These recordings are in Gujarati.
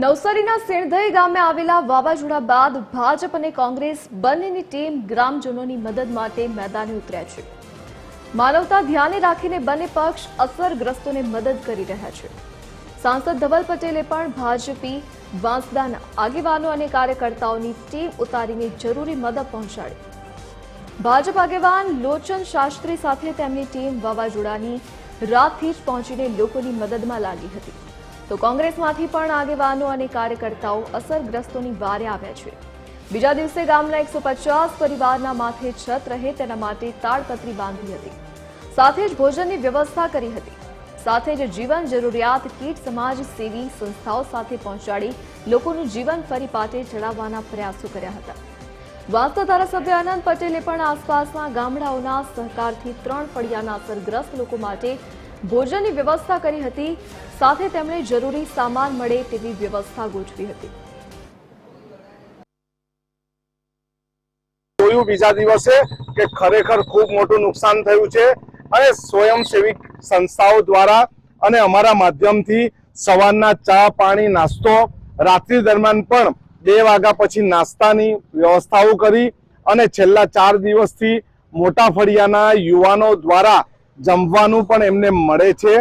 નવસારીના સિણધઈ ગામે આવેલા વાવાઝોડા બાદ ભાજપ અને કોંગ્રેસ બંનેની ટીમ ગ્રામજનોની મદદ માટે મેદાને ઉતર્યા છે. માનવતા ધ્યાને રાખીને બંને પક્ષ અસરગ્રસ્તોને મદદ કરી રહ્યા છે. સાંસદ ધવલ પટેલે પણ ભાજપી, વાંસદાના આગેવાનો અને કાર્યકર્તાઓની ટીમ ઉતારીને જરૂરી મદદ પહોંચાડી. ભાજપ આગેવાન લોચન શાસ્ત્રી સાથે તેમની ટીમ વાવાઝોડાની રાતથી જ પહોંચીને લોકોની મદદમાં લાગી હતી. તો કોંગ્રેસમાંથી પણ આગેવાનો અને કાર્યકર્તાઓ અસરગ્રસ્તોની વારે આવ્યા છે. બીજા દિવસે ગામના એકસો પરિવારના માથે છત રહે તેના માટે તાડપત્રી બાંધી હતી. સાથે જ ભોજનની વ્યવસ્થા કરી હતી. સાથે જ જીવન જરૂરિયાત, કીટ સમાજ સેવી સંસ્થાઓ સાથે પહોંચાડી લોકોનું જીવન ફરી પાટે ચડાવવાના પ્રયાસો કર્યા હતા. વાસ્તા ધારાસભ્ય આનંદ પટેલે પણ આસપાસના ગામડાઓના સહકારથી ત્રણ ફળિયાના અસરગ્રસ્ત લોકો માટે ભોજનની વ્યવસ્થા કરી હતી. સાથે તેમણે જરૂરી સામાન મળે તેવી વ્યવસ્થા ગોઠવી હતી. જોયું બીજા દિવસે કે ખરેખર ખૂબ મોટું નુકસાન થયું છે અને સ્વયંસેવી સંસ્થાઓ દ્વારા અને અમારા માધ્યમથી સવારના ચા, પાણી, નાસ્તો રાત્રિ દરમિયાન પણ બે વાગ્યા પછી નાસ્તાની વ્યવસ્થાઓ કરી અને છેલ્લા ચાર દિવસથી મોટા ફળિયાના યુવાનો દ્વારા જમવાનું પણ એમને મળે છે.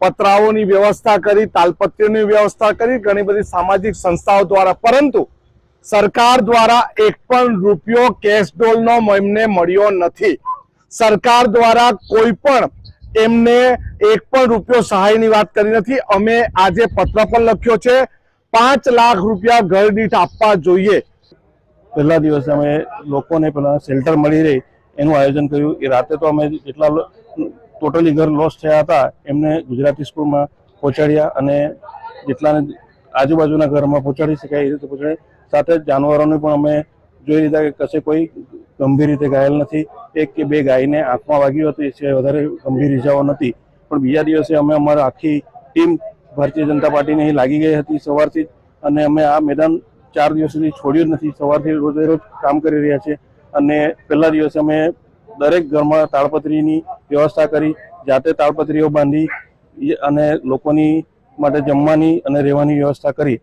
પતરાઓની વ્યવસ્થા કરી, તાલપત્રીઓની વ્યવસ્થા કરી, ઘણી બધી સામાજિક સંસ્થાઓ દ્વારા. પરંતુ સરકાર દ્વારા એક પણ રૂપિયો કેશ ડોલનો એમને મળ્યો નથી. સરકાર દ્વારા કોઈ પણ એમને એક પણ રૂપિયો સહાયની વાત કરી નથી. અમે આજે પત્ર પણ લખ્યો છે. પાંચ લાખ રૂપિયા ઘર દીઠ આપવા જોઈએ. પહેલા દિવસે અમે લોકોને પેલા શેલ્ટર મળી રહે. એનું આયોજન કર્યું. એ રાતે તો અમે જેટલા ટોટલી ઘર લોસ થયા હતા, એમને ગુજરાતી સ્કૂલમાં પહોંચાડ્યા અને જેટલાને આજુબાજુના ઘરમાં પહોંચાડી શકાય એ રીતે પહોંચાડી સાથે જાનવરોને પણ અમે જોઈ લીધા કે કશે કોઈ ગંભીર રીતે ઘાયલ નથી. એક કે બે ગાયને આંખમાં વાગ્યું હતું, એ સિવાય વધારે ગંભીર ઇજાઓ નથી. પણ બીજા દિવસે અમે અમારા આખી ટીમ ભારતીય જનતા પાર્ટીની અહીં લાગી ગઈ હતી સવારથી અને અમે આ મેદાન ચાર દિવસ સુધી છોડ્યું જ નથી. સવારથી રોજે રોજ કામ કરી રહ્યા છે અને પહેલા દિવસે અમે દરેક ઘરમાં તાળપત્રીની વ્યવસ્થા કરી, જાતે તાળપત્રીઓ બાંધી અને લોકોની માટે જમવાની અને રહેવાની વ્યવસ્થા કરી.